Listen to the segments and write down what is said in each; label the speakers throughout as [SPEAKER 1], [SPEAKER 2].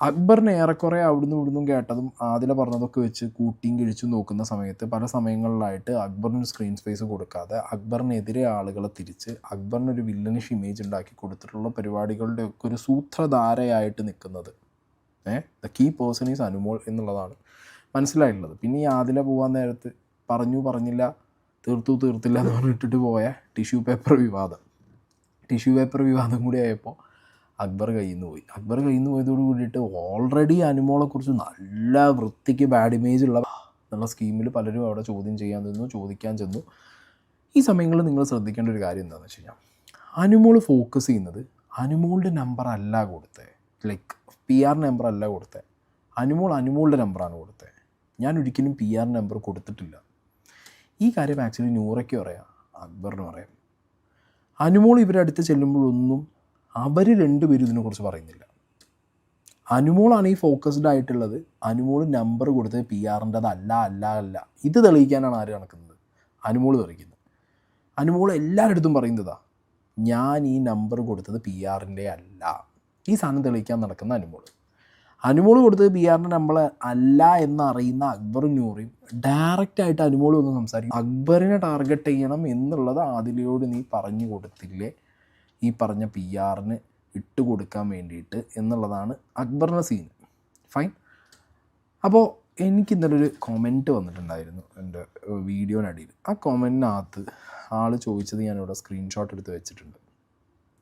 [SPEAKER 1] അക്ബറിന് ഏറെക്കുറെ അവിടുന്ന് ഇവിടുന്നും കേട്ടതും ആദില പറഞ്ഞതൊക്കെ വെച്ച് കൂട്ടിയും കിഴിച്ചും നോക്കുന്ന സമയത്ത് പല സമയങ്ങളിലായിട്ട് അക്ബറിന് സ്ക്രീൻ സ്പേസ് കൊടുക്കാതെ അക്ബറിനെതിരെ ആളുകളെ തിരിച്ച് അക്ബറിനൊരു വില്ലനിഷ് ഇമേജ് ഉണ്ടാക്കി കൊടുത്തിട്ടുള്ള പരിപാടികളുടെ ഒക്കെ ഒരു സൂത്രധാരയായിട്ട് നിൽക്കുന്നത്. ഏഹ് the key person is Anumol എന്നുള്ളതാണ് മനസ്സിലായിട്ടുള്ളത്. പിന്നെ ഈ ആദില പോകാൻ നേരത്ത് പറഞ്ഞു പറഞ്ഞില്ല തീർത്തു തീർത്തില്ല എന്ന് പറഞ്ഞിട്ടിട്ട് പോയ ടിഷ്യൂ പേപ്പർ വിവാദം. ടിഷ്യൂ പേപ്പർ വിവാദം കൂടി ആയപ്പോൾ അക്ബർ കയ്യിൽ നിന്ന് പോയി. അക്ബർ കയ്യിൽ നിന്ന് പോയതോട് കൂടിയിട്ട് ഓൾറെഡി അനുമോളെക്കുറിച്ച് നല്ല വൃത്തിക്ക് ബാഡ് ഇമേജ് ഉള്ള എന്നുള്ള സ്കീമിൽ പലരും അവിടെ ചോദ്യം ചെയ്യാൻ ചെന്നു ചോദിക്കാൻ ചെന്നു. ഈ സമയങ്ങളിൽ നിങ്ങൾ ശ്രദ്ധിക്കേണ്ട ഒരു കാര്യം എന്താണെന്ന് വെച്ച് കഴിഞ്ഞാൽ അനുമോൾ ഫോക്കസ് ചെയ്യുന്നത് അനുമോളുടെ നമ്പർ അല്ല കൊടുത്തത് ലൈക്ക് പി ആർ നമ്പർ അല്ല കൊടുത്തത് അനുമോൾ അനുമോളുടെ നമ്പറാണ് കൊടുത്തത് ഞാൻ ഒരിക്കലും പി ആർ നമ്പർ കൊടുത്തിട്ടില്ല. ഈ കാര്യം ആക്ച്വലി നൂറയ്ക്ക് പറയാം അക്ബറിന് പറയാം. അനുമോൾ ഇവരടുത്ത് ചെല്ലുമ്പോഴൊന്നും അവർ രണ്ടുപേരും ഇതിനെക്കുറിച്ച് പറയുന്നില്ല. അനുമോളാണ് ഈ ഫോക്കസ്ഡ് ആയിട്ടുള്ളത്. അനുമോൾ നമ്പർ കൊടുത്തത് പി ആറിന്റെത് അല്ല അല്ല അല്ല. ഇത് തെളിയിക്കാനാണ് ആര് കണക്കുന്നത് അനുമോൾ തെളിയിക്കുന്നത് അനുമോൾ എല്ലായിടത്തും പറയുന്നതാ ഞാൻ ഈ നമ്പർ കൊടുത്തത് പി ആറിന്റെ അല്ല. ഈ സാധനം തെളിയിക്കാൻ നടക്കുന്ന അനുമോൾ അനുമോൾ കൊടുത്തത് പി ആറിന്റെ നമ്പർ അല്ല എന്നറിയുന്ന അക്ബറും നൂറിയും ഡയറക്റ്റ് ആയിട്ട് അനുമോൾ വന്ന് സംസാരിക്കും. അക്ബറിനെ ടാർഗറ്റ് ചെയ്യണം എന്നുള്ളത് ആദിലയോട് നീ പറഞ്ഞു കൊടുത്തില്ലേ? ഈ പറഞ്ഞ പി ആറിന് ഇട്ട് കൊടുക്കാൻ വേണ്ടിയിട്ട് എന്നുള്ളതാണ് അക്ബറിന്റെ സീൻ ഫൈൻ അപ്പോൾ എനിക്ക് ഇന്നലെ ഒരു കോമന്റ് വന്നിട്ടുണ്ടായിരുന്നു എന്റെ വീഡിയോനടിയിൽ ആ കോമന്റിനകത്ത് ആൾ ചോദിച്ചത് ഞാനിവിടെ സ്ക്രീൻഷോട്ട് എടുത്ത് വെച്ചിട്ടുണ്ട്.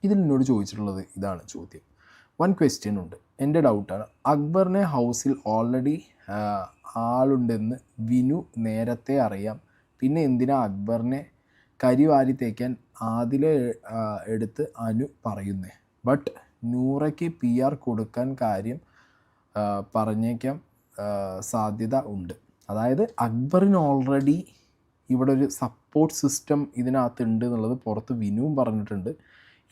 [SPEAKER 1] ഇതിൽ എന്നോട് ചോദിച്ചിട്ടുള്ളത് ഇതാണ് ചോദ്യം. വൺ ക്വസ്റ്റ്യൻ ഉണ്ട്. എന്റെ ഡൗട്ടാണ് അക്ബറിനെ ഹൗസിൽ ഓൾറെഡി ആളുണ്ടെന്ന് വിനു നേരത്തെ അറിയാം. പിന്നെ എന്തിനാ അക്ബറിനെ കരിവാരി തേക്കാൻ ആദിലെ എടുത്ത് അനു പറയുന്നേ. ബട്ട് നൂറയ്ക്ക് പി ആർ കൊടുക്കാൻ കാര്യം പറഞ്ഞേക്കാം സാധ്യത ഉണ്ട്. അതായത് അക്ബറിന് ഓൾറെഡി ഇവിടെ ഒരു സപ്പോർട്ട് സിസ്റ്റം ഇതിനകത്ത് ഉണ്ട് എന്നുള്ളത് പുറത്ത് വിനുവും പറഞ്ഞിട്ടുണ്ട്.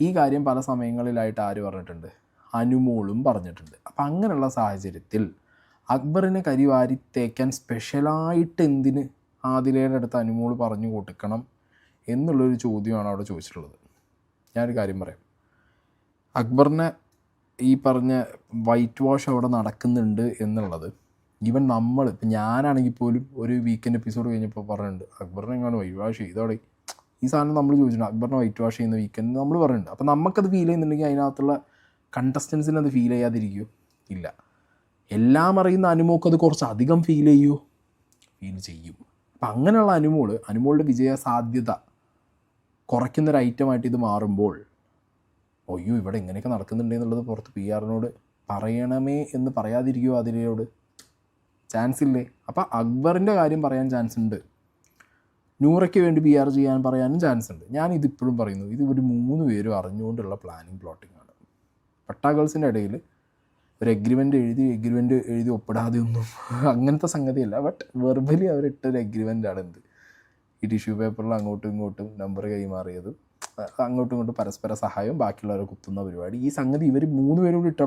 [SPEAKER 1] ഈ കാര്യം പല സമയങ്ങളിലായിട്ട് ആര് പറഞ്ഞിട്ടുണ്ട്? അനുമോളും പറഞ്ഞിട്ടുണ്ട്. അപ്പം അങ്ങനെയുള്ള സാഹചര്യത്തിൽ അക്ബറിനെ കരിവാരി തേക്കാൻ സ്പെഷ്യലായിട്ട് എന്തിന് ആദിലയുടെ അടുത്ത് അനുമോൾ പറഞ്ഞു കൊടുക്കണം? എന്നുള്ളൊരു ചോദ്യമാണ് അവിടെ ചോദിച്ചിട്ടുള്ളത്. ഞാനൊരു കാര്യം പറയാം. അക്ബറിനെ ഈ പറഞ്ഞ വൈറ്റ് വാഷ് അവിടെ നടക്കുന്നുണ്ട് എന്നുള്ളത് ഈവൻ നമ്മൾ ഇപ്പം ഞാനാണെങ്കിൽ പോലും ഒരു വീക്കെൻഡ് എപ്പിസോഡ് കഴിഞ്ഞപ്പോൾ പറഞ്ഞിട്ടുണ്ട് അക്ബറിനെ എങ്ങാനും വൈറ്റ് വാഷ് ചെയ്തോടെ? ഈ സാധനം നമ്മൾ ചോദിച്ചിട്ടുണ്ട് അക്ബറിനെ വൈറ്റ് വാഷ് ചെയ്യുന്ന വീക്കെൻഡ് നമ്മൾ പറഞ്ഞിട്ടുണ്ട്. അപ്പം നമുക്കത് ഫീൽ ചെയ്യുന്നുണ്ടെങ്കിൽ അതിനകത്തുള്ള കണ്ടസ്റ്റൻസിന് അത് ഫീൽ ചെയ്യാതിരിക്കുമോ ഇല്ല. എല്ലാം അറിയുന്ന അനുമോക്ക് അത് കുറച്ച് അധികം ഫീൽ ചെയ്യുമോ ഫീൽ ചെയ്യും. അപ്പം അങ്ങനെയുള്ള അനുമോൾ അനുമോളുടെ വിജയ സാധ്യത കുറയ്ക്കുന്നൊരു ഐറ്റമായിട്ട് ഇത് മാറുമ്പോൾ ഒയ്യോ ഇവിടെ ഇങ്ങനെയൊക്കെ നടക്കുന്നുണ്ട് എന്നുള്ളത് പുറത്ത് പി ആറിനോട് പറയണമേ എന്ന് പറയാതിരിക്കുമോ അതിനോട് ചാൻസ് ഇല്ലേ അപ്പം അക്ബറിന്റെ കാര്യം പറയാൻ ചാൻസ് ഉണ്ട് നൂറയ്ക്ക് വേണ്ടി പി ആർ ചെയ്യാൻ പറയാനും ചാൻസ് ഉണ്ട് ഞാൻ ഇതിപ്പോഴും പറയുന്നു ഇത് ഒരു മൂന്ന് പേരും അറിഞ്ഞുകൊണ്ടുള്ള പ്ലാനിങ് പ്ലോട്ടിംഗ് ആണ്. പട്ടാഗേൾസിന്റെ ഇടയിൽ ഒരു എഗ്രിമെന്റ് എഴുതി എഗ്രിമെന്റ് എഴുതി ഒപ്പിടാതെ ഒന്നും അങ്ങനത്തെ സംഗതിയല്ല. ബട്ട് വെർബലി അവരിട്ടൊരു എഗ്രിമെന്റ് ആണ് എന്ത്? ഈ ടിഷ്യൂ പേപ്പറിൽ അങ്ങോട്ടും ഇങ്ങോട്ടും നമ്പർ കൈമാറിയതും. അങ്ങോട്ടും ഇങ്ങോട്ടും പരസ്പര സഹായവും ബാക്കിയുള്ളവരെ കുത്തുന്ന പരിപാടി. ഈ സംഗതി ഇവർ മൂന്ന് പേരും കൂടി ഇട്ട